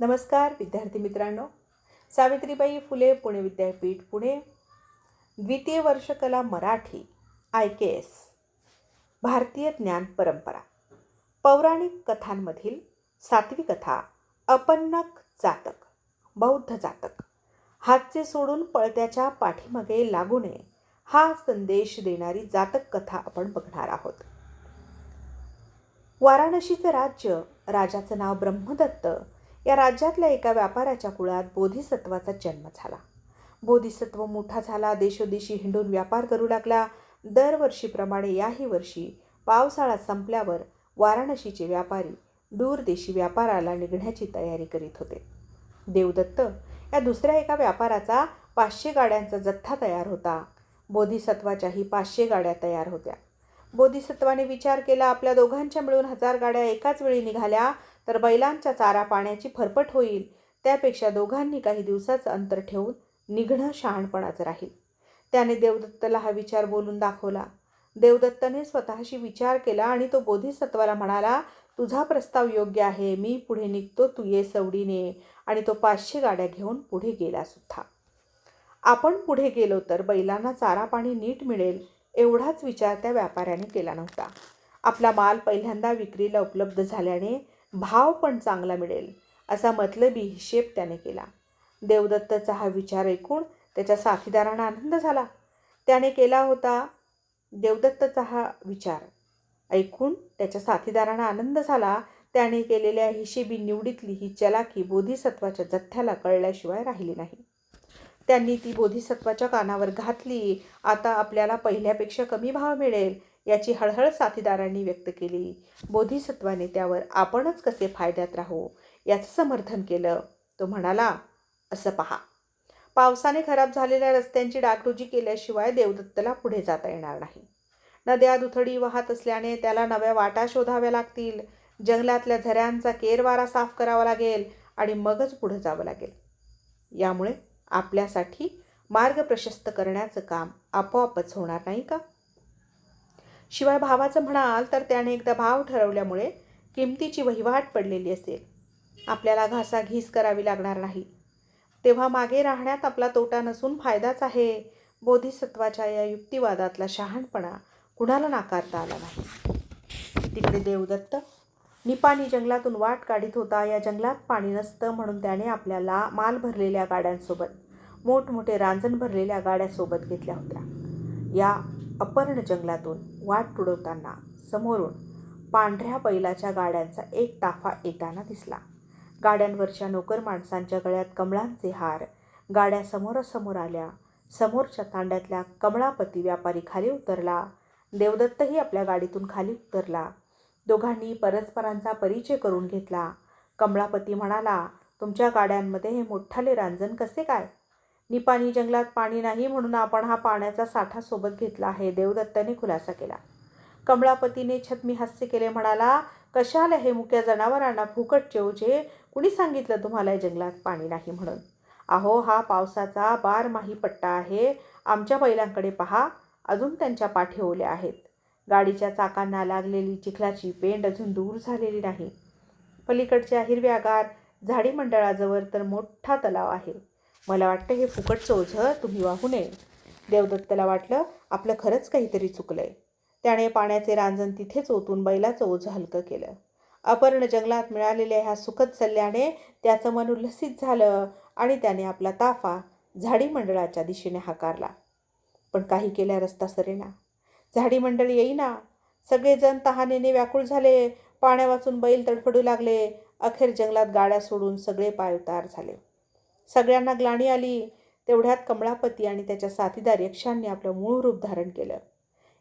नमस्कार विद्यार्थी मित्रांनो. सावित्रीबाई फुले पुणे विद्यापीठ पुणे. द्वितीय वर्ष कला मराठी आय के एस. भारतीय ज्ञान परंपरा. पौराणिक कथांमधील सातवी कथा अपन्नक जातक बौद्ध जातक. हातचे सोडून पळत्याच्या पाठीमागे लागू नये हा संदेश देणारी जातक कथा आपण बघणार आहोत. वाराणसीचं राज्य राजाचं नाव ब्रह्मदत्त या राज्यातल्या एका व्यापाऱ्याच्या कुळात बोधिसत्वाचा जन्म झाला. बोधिसत्व मोठा झाला देशोदेशी हिंडून व्यापार करू लागला. दरवर्षीप्रमाणे याही वर्षी पावसाळा संपल्यावर वाराणसीचे व्यापारी दूरदेशी व्यापाराला निघण्याची तयारी करीत होते. देवदत्त या दुसऱ्या एका व्यापाराचा पाचशे गाड्यांचा जथ्था तयार होता. बोधिसत्वाच्याही पाचशे गाड्या तयार होत्या. बोधिसत्वाने विचार केला आपल्या दोघांच्या मिळून हजार गाड्या एकाच वेळी निघाल्या तर बैलांच्या चारा पाण्याची फरफट होईल त्यापेक्षा दोघांनी काही दिवसाचं अंतर ठेवून निघणं शहाणपणाचं राहील. त्याने देवदत्तला हा विचार बोलून दाखवला. देवदत्तने स्वतःशी विचार केला आणि तो बोधिसत्वाला म्हणाला तुझा प्रस्ताव योग्य आहे. मी पुढे निघतो. तू ये सवडीने. आणि तो पाचशे गाड्या घेऊन पुढे गेला सुद्धा. आपण पुढे गेलो तर बैलांना चारा पाणी नीट मिळेल एवढाच विचार त्या व्यापाऱ्याने केला नव्हता. आपला माल पहिल्यांदा विक्रीला उपलब्ध झाल्याने भाव पण चांगला मिळेल असा मतलबी हिशेब त्याने केला. देवदत्तचा हा विचार ऐकून त्याच्या साथीदारांना आनंद झाला. त्याने केला होता देवदत्तचा हा विचार. ऐकून त्याच्या साथीदारांना आनंद झाला. त्याने केलेल्या हिशेबी निवडीतली ही चलाकी बोधिसत्वाच्या जथ्याला कळल्याशिवाय राहिली नाही. त्यांनी ती बोधिसत्वाच्या कानावर घातली. आता आपल्याला पहिल्यापेक्षा कमी भाव मिळेल. याची हळहळ साथीदारांनी व्यक्त केली. बोधिसत्वाने त्यावर आपणच कसे फायद्यात राहू याचं समर्थन केलं. तो म्हणाला असं पहा. पावसाने खराब झालेल्या रस्त्यांची डागडुजी केल्याशिवाय देवदत्तला पुढे जाता येणार नाही. नद्या दुथडी वाहत असल्याने त्याला नव्या वाटा शोधाव्या लागतील. जंगलातल्या झऱ्यांचा केरवारा साफ करावा लागेल आणि मगच पुढं जावं लागेल. यामुळे आपल्यासाठी मार्ग प्रशस्त करण्याचं काम आपोआपच होणार नाही का? शिवाय भावाचं म्हणाल तर त्याने एकदा भाव ठरवल्यामुळे किमतीची वहिवाट पडलेली असेल. आपल्याला घासाघीस करावी लागणार नाही. तेव्हा मागे राहण्यात आपला तोटा नसून फायदाच आहे. बोधिसत्वाच्या या युक्तिवादातला शहाणपणा कुणाला नाकारता आला नाही. तिकडे देवदत्त निपाणी जंगलातून वाट काढीत होता. या जंगलात पाणी नसतं म्हणून त्याने आपल्याला माल भरलेल्या गाड्यांसोबत मोठमोठे रांजण भरलेल्या गाड्यासोबत घेतल्या होत्या. या अपर्ण जंगलातून वाट तुडवताना समोरून पांढऱ्या बैलाच्या गाड्यांचा एक ताफा येताना दिसला. गाड्यांवरच्या नोकर माणसांच्या गळ्यात कमळांचे हार गाड्या समोरासमोर आल्या समोरच्या तांड्यातल्या कमळापती व्यापारी खाली उतरला देवदत्तही आपल्या गाडीतून खाली उतरला. दोघांनी परस्परांचा परिचय करून घेतला. कमळापती म्हणाला तुमच्या गाड्यांमध्ये हे मोठाले रांजण कसे काय? निपाणी जंगलात पाणी नाही म्हणून आपण हा पाण्याचा साठा सोबत घेतला आहे. देवदत्ताने खुलासा केला. कमळापतीने छत्मी हास्य केले म्हणाला कशाला हे मुक्या जनावरांना फुकट जेवजे कुणी सांगितलं तुम्हाला या जंगलात पाणी नाही म्हणून? अहो हा पावसाचा बारमाही पट्टा आहे. आमच्या बैलांकडे पहा. अजून त्यांच्या पाठी ओल्या आहेत. गाडीच्या चाकांना लागलेली चिखलाची पेंड अजून दूर झालेली नाही. पलीकडच्या हिरव्यागार झाडी मंडळाजवळ तर मोठा तलाव आहे. मला वाटतं हे फुकटचं ओझं तुम्ही वाहू नये देवदत्तला वाटलं आपलं खरंच काहीतरी चुकलं आहे त्याने पाण्याचे रांजण तिथेच ओतून बैलाचं ओझं हलकं केलं. अपर्ण जंगलात मिळालेल्या ह्या सुखद सल्ल्याने त्याचं मन उल्हसित झालं आणि त्याने आपला ताफा झाडी मंडळाच्या दिशेने हाकारला. पण काही केल्या रस्ता सरेना. झाडी मंडळ येईना. सगळेजण तहानेने व्याकुळ झाले. पाण्या वाचून बैल तडफडू लागले. अखेर जंगलात गाड्या सोडून सगळे पायउतार झाले. सगळ्यांना ग्लाणी आली. तेवढ्यात कमळापती आणि त्याच्या साथीदार यक्षांनी आपलं मूळ रूप धारण केलं.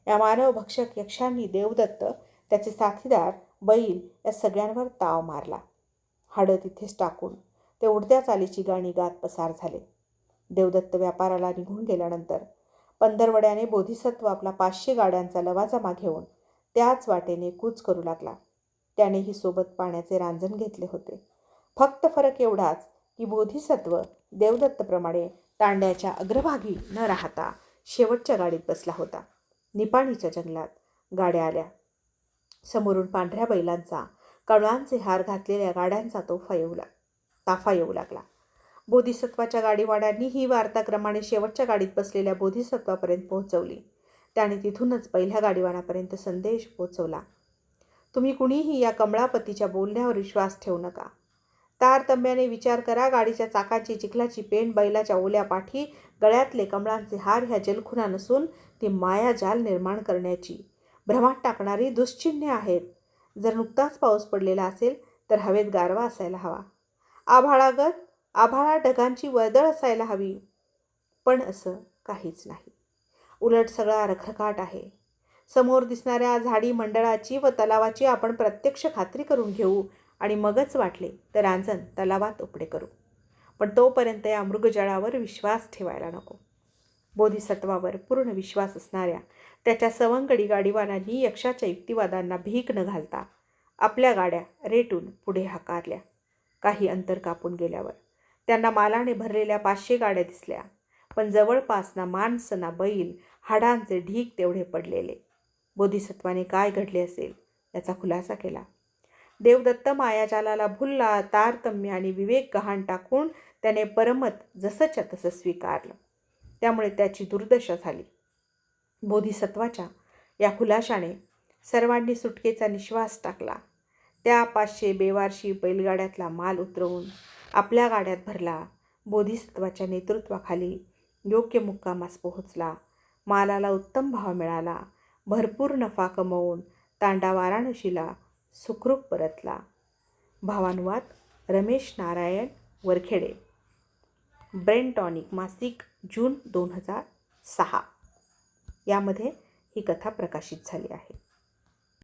या मानवभक्षक यक्षांनी देवदत्त त्याचे साथीदार बैल या सगळ्यांवर ताव मारला. हाडं तिथेच टाकून ते उडत्या चालीची गाणी गात पसार झाले. देवदत्त व्यापाराला निघून गेल्यानंतर पंधरवड्याने बोधिसत्व आपला पाचशे गाड्यांचा लवाजमा घेऊन त्याच वाटेने कूच करू लागला. त्यानेही सोबत पाण्याचे रांजण घेतले होते. फक्त फरक एवढाच की बोधिसत्व देवदत्तप्रमाणे तांड्याच्या अग्रभागी न राहता शेवटच्या गाडीत बसला होता. निपाणीच्या जंगलात गाड्या आल्या. समोरून पांढऱ्या बैलांचा कळांचे हार घातलेल्या गाड्यांचा तोफा येऊ लाग ताफा येऊ लागला. बोधिसत्वाच्या गाडीवाड्यांनी ही वार्ताक्रमाने शेवटच्या गाडीत बसलेल्या बोधिसत्वापर्यंत पोहोचवली. त्याने तिथूनच पहिल्या गाडीवानापर्यंत संदेश पोचवला तुम्ही कुणीही या कमळापतीच्या बोलण्यावर विश्वास ठेवू नका. तारतम्याने विचार करा गाडीच्या चाकाची चिखलाची पेंट बैलाच्या ओल्या पाठी गळ्यातले कमळांचे हार ह्या जलखुना नसून ती मायाजाल निर्माण करण्याची. भ्रमात टाकणारी दुश्चिन्हे आहेत. जर नुकताच पाऊस पडलेला असेल तर हवेत गारवा असायला हवा. आभाळागत आभाळा ढगांची वर्दळ असायला हवी. पण असं काहीच नाही. उलट सगळा रखरखाट आहे. समोर दिसणाऱ्या झाडी मंडळाची व तलावाची आपण प्रत्यक्ष खात्री करून घेऊ. आणि मगच वाटले तर रांजण तलावात उपडे करू. पण तोपर्यंत या मृगजळावर विश्वास ठेवायला नको. बोधिसत्वावर पूर्ण विश्वास असणाऱ्या त्याच्या सवंगडी गाडीवानांनी यक्षाच्या युक्तिवादांना भीक न घालता आपल्या गाड्या रेटून पुढे हाकारल्या. काही अंतर कापून गेल्यावर त्यांना मालाने भरलेल्या पाचशे गाड्या दिसल्या पण जवळपास ना माणसं ना बैल हाडांचे ढीक तेवढे पडलेले. बोधिसत्वाने काय घडले असेल याचा खुलासा केला. देवदत्त मायाजालाला भुलला तारतम्य आणि विवेक गहाण टाकून त्याने परमत जसंच्या तसं स्वीकारलं. त्यामुळे त्याची दुर्दशा झाली. बोधिसत्वाच्या या खुलाशाने सर्वांनी सुटकेचा निश्वास टाकला. त्या पाचशे बेवारशी बैलगाड्यातला माल उतरवून आपल्या गाड्यात भरला. बोधिसत्वाच्या नेतृत्वाखाली योग्य मुक्कामास पोहोचला. मालाला उत्तम भाव मिळाला. भरपूर नफा कमवून तांडा वाराणशीला सुखरूप परतला. भावानुवाद रमेश नारायण वरखेडे. ब्रेन टॉनिक मासिक जून दोन हजार सहा. यामध्ये ही कथा प्रकाशित झाली आहे.